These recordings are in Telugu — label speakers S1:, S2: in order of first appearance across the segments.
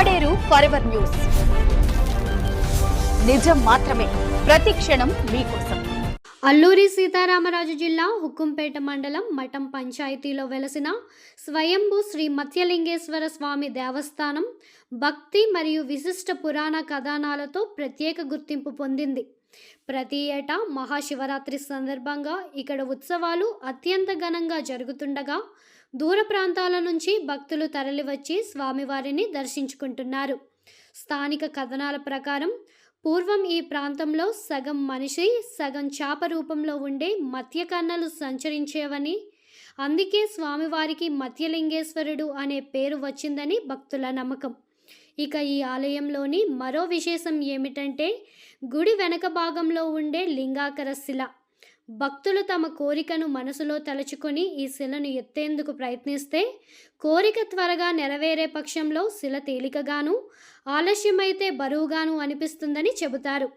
S1: Paderu forever news. నిజం మాత్రమే. ప్రతి క్షణం మీకోసం.
S2: అల్లూరి సీతారామరాజు జిల్లా హుకుంపేట మండలం మఠం పంచాయతీలో వెలసిన స్వయంభూ శ్రీ మత్స్యలింగేశ్వర స్వామి దేవస్థానం భక్తి మరియు విశిష్ట పురాణ కథనాలతో ప్రత్యేక గుర్తింపు పొందింది. ప్రతి ఏటా మహాశివరాత్రి సందర్భంగా ఇక్కడ ఉత్సవాలు అత్యంత ఘనంగా జరుగుతుండగా దూర ప్రాంతాల నుంచి భక్తులు తరలివచ్చి స్వామివారిని దర్శించుకుంటున్నారు. స్థానిక కథనాల ప్రకారం పూర్వం ఈ ప్రాంతంలో సగం మనిషి సగం చాప రూపంలో ఉండే మత్స్యకన్నలు సంచరించేవని అందుకే స్వామివారికి మత్యలింగేశ్వరుడు అనే పేరు వచ్చిందని భక్తుల నమ్మకం. ఇక ఈ ఆలయంలోని మరో విశేషం ఏమిటంటే గుడి వెనక భాగంలో ఉండే లింగాకర శిల. భక్తులు తమ కోరికను మనసులో తలుచుకొని ఈ శిలను ఎత్తేందుకు ప్రయత్నిస్తే కోరిక త్వరగా నెరవేరే పక్షంలో శిల తేలికగాను ఆలస్యమైతే బరువుగాను అనిపిస్తుందని చెబుతారు.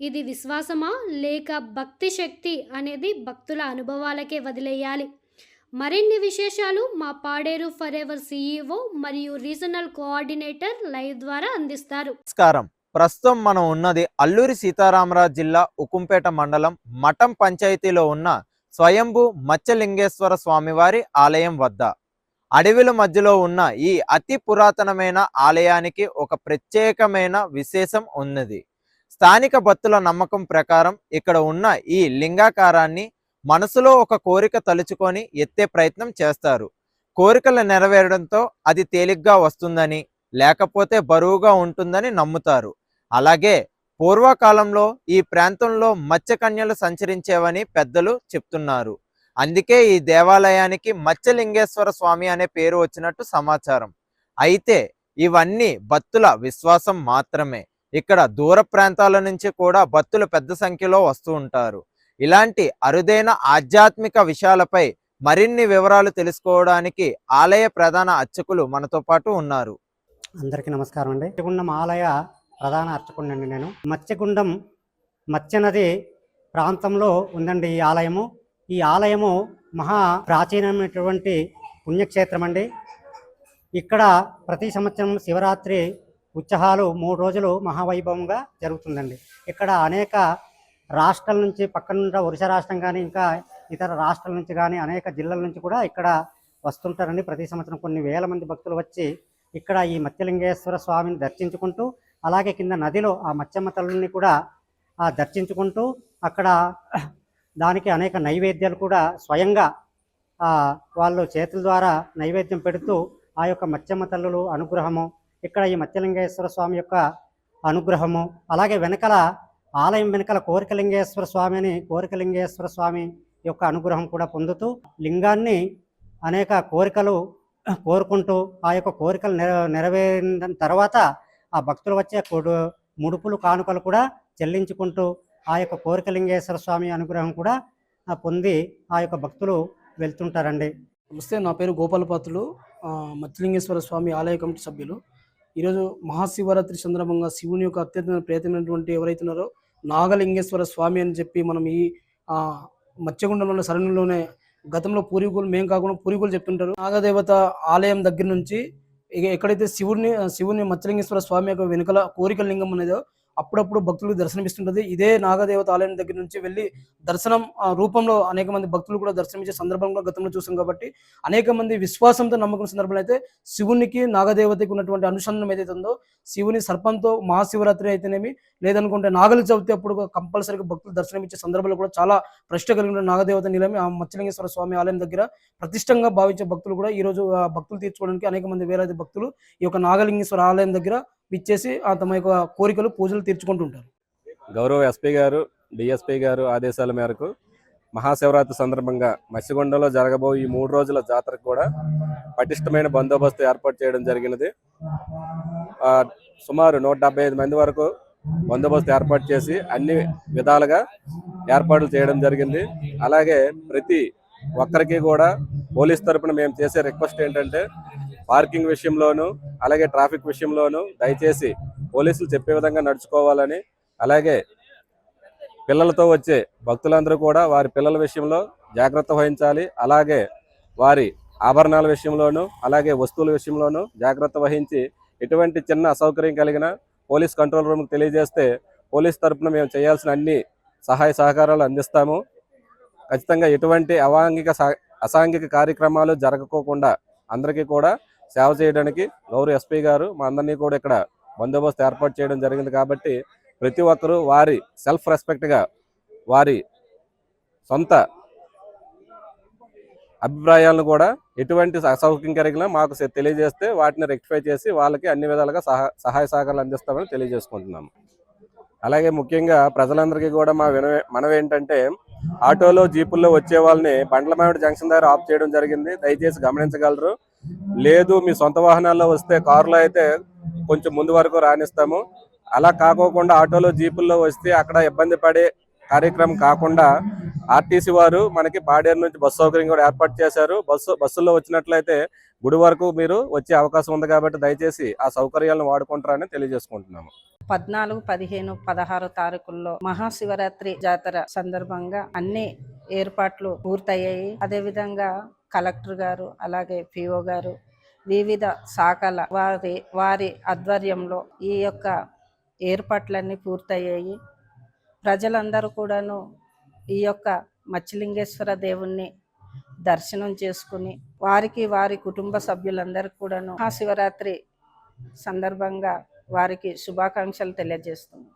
S2: ఇది విశ్వాసమా? లేక భక్తి శక్తి అనేది భక్తుల అనుభవాలకే వదిలేయాలి. మరిన్ని విశేషాలు మా పాడేరు ఫర్ ఎవర్ సీఈఓ మరియు రీజనల్ కోఆర్డినేటర్ లైవ్ ద్వారా అందిస్తారు.
S3: నమస్కారం. ప్రస్తుతం మనం ఉన్నది అల్లూరి సీతారామరాజు జిల్లా ఉకుంపేట మండలం మఠం పంచాయతీలో ఉన్న స్వయంభూ మత్స్యలింగేశ్వర స్వామివారి ఆలయం వద్ద. అడవిల మధ్యలో ఉన్న ఈ అతి పురాతనమైన ఆలయానికి ఒక ప్రత్యేకమైన విశేషం ఉన్నది. స్థానిక భక్తుల నమ్మకం ప్రకారం ఇక్కడ ఉన్న ఈ లింగాకారాన్ని మనసులో ఒక కోరిక తలుచుకొని ఎత్తే ప్రయత్నం చేస్తారు. కోరికలు నెరవేరడంతో అది తేలిగ్గా వస్తుందని లేకపోతే బరువుగా ఉంటుందని నమ్ముతారు. అలాగే పూర్వకాలంలో ఈ ప్రాంతంలో మత్స్యకన్యలు సంచరించేవని పెద్దలు చెప్తున్నారు. అందుకే ఈ దేవాలయానికి మత్స్యలింగేశ్వర స్వామి అనే పేరు వచ్చినట్టు సమాచారం. అయితే ఇవన్నీ భక్తుల విశ్వాసం మాత్రమే. ఇక్కడ దూర ప్రాంతాల నుంచి కూడా భక్తులు పెద్ద సంఖ్యలో వస్తూ ఉంటారు. ఇలాంటి అరుదైన ఆధ్యాత్మిక విషయాలపై మరిన్ని వివరాలు తెలుసుకోవడానికి ఆలయ ప్రధాన అర్చకులు మనతో పాటు ఉన్నారు.
S4: అందరికీ నమస్కారం అండి. ఆలయ ప్రధాన అర్చకుండండి నేను. మత్స్యగుండం మత్స్యనది ప్రాంతంలో ఉందండి ఈ ఆలయము. ఈ ఆలయము మహా ప్రాచీనమైనటువంటి పుణ్యక్షేత్రం అండి ఇక్కడ ప్రతి సంవత్సరం శివరాత్రి ఉత్సవాలు మూడు రోజులు మహావైభవంగా జరుగుతుందండి. ఇక్కడ అనేక రాష్ట్రాల నుంచి పక్కనున్న ఒరిస్సా రాష్ట్రం కానీ ఇంకా ఇతర రాష్ట్రాల నుంచి కానీ అనేక జిల్లాల నుంచి కూడా ఇక్కడ వస్తుంటారండి. ప్రతి సంవత్సరం కొన్ని వేల మంది భక్తులు వచ్చి ఇక్కడ ఈ మత్స్యలింగేశ్వర స్వామిని దర్శించుకుంటూ అలాగే కింద నదిలో ఆ మత్స్యమ్మ తల్లుల్ని కూడా ఆ దర్శించుకుంటూ అక్కడ దానికి అనేక నైవేద్యాలు కూడా స్వయంగా వాళ్ళు చేతుల ద్వారా నైవేద్యం పెడుతూ ఆ యొక్క మత్స్యమ్మ తల్లులు అనుగ్రహము ఇక్కడ ఈ మత్స్యలింగేశ్వర స్వామి యొక్క అనుగ్రహము అలాగే వెనకల ఆలయం వెనకల కోరికలింగేశ్వర స్వామి అని కోరికలింగేశ్వర స్వామి యొక్క అనుగ్రహం కూడా పొందుతూ లింగాన్ని అనేక కోరికలు కోరుకుంటూ ఆ యొక్క కోరికలు నెరవేరిన తర్వాత ఆ భక్తులు వచ్చే కొడు ముడుపులు కానుకలు కూడా చెల్లించుకుంటూ ఆ యొక్క కోరికలింగేశ్వర స్వామి అనుగ్రహం కూడా పొంది ఆ యొక్క భక్తులు వెళ్తుంటారండి.
S5: నమస్తే నా పేరు గోపాలపాత్రులు మత్స్యలింగేశ్వర స్వామి ఆలయ కమిటీ సభ్యులు. ఈరోజు మహాశివరాత్రి సందర్భంగా శివుని యొక్క అత్యంత ప్రియతమైనటువంటి ఎవరైతే ఉన్నారో నాగలింగేశ్వర స్వామి అని చెప్పి మనం ఈ ఆ, మత్స్యగుండంలో గతంలో పూర్వీకులు మేము కాకుండా పూర్వీకులు చెప్తుంటారు. నాగదేవత ఆలయం దగ్గర నుంచి ఇక ఎక్కడైతే శివుడిని శివుని మత్స్యలింగేశ్వర స్వామి యొక్క వెనుకల కోరికల లింగం అనేదో అప్పుడప్పుడు భక్తులకు దర్శనమిస్తుంటది. ఇదే నాగదేవత ఆలయం దగ్గర నుంచి వెళ్ళి దర్శనం ఆ, రూపంలో అనేక మంది భక్తులు కూడా దర్శనమిచ్చే సందర్భం కూడా గతంలో చూసాం కాబట్టి అనేక మంది విశ్వాసంతో నమ్మకం సందర్భంలో అయితే శివునికి నాగదేవతకి ఉన్నటువంటి అనుసంధానం ఏదైతే ఉందో శివుని సర్పంతో మహాశివరాత్రి అయితేనేమి లేదనుకుంటే నాగలి చవితి అప్పుడు కంపల్సరీగా భక్తులు దర్శనం ఇచ్చే సందర్భంలో కూడా చాలా ప్రశ్న కలిగిన నాగదేవత నిలయం ఆ మత్స్యలింగేశ్వర స్వామి ఆలయం దగ్గర ప్రతిష్టంగా భావించే భక్తులు కూడా ఈరోజు ఆ భక్తులు తీర్చుకోవడానికి అనేక మంది వేలాది భక్తులు ఈ యొక్క నాగలింగేశ్వర ఆలయం దగ్గర విచ్చేసి తమ యొక్క కోరికలు పూజలు తీర్చుకుంటుంటారు.
S6: గౌరవ ఎస్పీ గారు డిఎస్పీ గారు ఆదేశాల మేరకు మహాశివరాత్రి సందర్భంగా మసిగొండలో జరగబో ఈ మూడు రోజుల జాతరకు కూడా పటిష్టమైన బందోబస్తు ఏర్పాటు చేయడం జరిగినది. సుమారు నూట ఐదు మంది వరకు బందోబస్తు ఏర్పాటు చేసి అన్ని విధాలుగా ఏర్పాట్లు చేయడం జరిగింది. అలాగే ప్రతి ఒక్కరికి కూడా పోలీస్ తరపున మేము చేసే రిక్వెస్ట్ ఏంటంటే పార్కింగ్ విషయంలోనూ అలాగే ట్రాఫిక్ విషయంలోనూ దయచేసి పోలీసులు చెప్పే విధంగా నడుచుకోవాలని అలాగే పిల్లలతో వచ్చే భక్తులందరూ కూడా వారి పిల్లల విషయంలో జాగ్రత్త వహించాలి. అలాగే వారి ఆభరణాల విషయంలోనూ అలాగే వస్తువుల విషయంలోనూ జాగ్రత్త వహించి ఎటువంటి చిన్న అసౌకర్యం కలిగిన పోలీస్ కంట్రోల్ రూమ్కి తెలియజేస్తే పోలీస్ తరఫున మేము చేయాల్సిన అన్ని సహాయ సహకారాలు అందిస్తాము. ఖచ్చితంగా ఎటువంటి అవాంగిక సా- అసాంఘిక కార్యక్రమాలు జరగకోకుండా అందరికీ కూడా సేవ చేయడానికి గౌరవ ఎస్పీ గారు మా అందరినీ కూడా ఇక్కడ బందోబస్తు ఏర్పాటు చేయడం జరిగింది కాబట్టి ప్రతి ఒక్కరూ వారి సెల్ఫ్ రెస్పెక్ట్గా వారి సొంత అభిప్రాయాలను కూడా ఎటువంటి అసౌక్యం కలిగినా మాకు తెలియజేస్తే వాటిని రెక్టిఫై చేసి వాళ్ళకి అన్ని విధాలుగా సహాయ సహకారాలు అందిస్తామని తెలియజేసుకుంటున్నాము అలాగే ముఖ్యంగా ప్రజలందరికీ కూడా మా వినవే మనవి ఏంటంటే ఆటోలో జీపుల్లో వచ్చే వాళ్ళని బండ్లమామిడి జంక్షన్ దగ్గర ఆఫ్ చేయడం జరిగింది. దయచేసి గమనించగలరు. లేదు మీ సొంత వాహనాల్లో వస్తే కారులో అయితే కొంచెం ముందు వరకు రాణిస్తాము. అలా కాకోకుండా ఆటోలో జీపుల్లో వస్తే అక్కడ ఇబ్బంది పడే కార్యక్రమం కాకుండా ఆర్టీసీ వారు మనకి పాడేరు నుంచి బస్సు సౌకర్యం కూడా ఏర్పాటు చేశారు. బస్సు బస్సుల్లో వచ్చినట్లయితే గుడి వరకు మీరు వచ్చే అవకాశం ఉంది కాబట్టి దయచేసి ఆ సౌకర్యాలను వాడుకుంటారని తెలియజేసుకుంటున్నాము.
S7: పద్నాలుగు పదిహేను పదహారు తారీఖుల్లో మహాశివరాత్రి జాతర సందర్భంగా అన్ని ఏర్పాట్లు పూర్తయ్యాయి. అదేవిధంగా కలెక్టర్ గారు అలాగే పిఓ గారు వివిధ శాఖల వారి వారి ఆధ్వర్యంలో ఈ యొక్క ఏర్పాట్లన్నీ పూర్తయ్యాయి. ప్రజలందరూ కూడాను ఈ యొక్క మత్స్యలింగేశ్వర దేవుణ్ణి దర్శనం చేసుకుని వారికి వారి కుటుంబ సభ్యులందరికీ కూడాను మహాశివరాత్రి సందర్భంగా వారికి శుభాకాంక్షలు తెలియజేస్తున్నాం.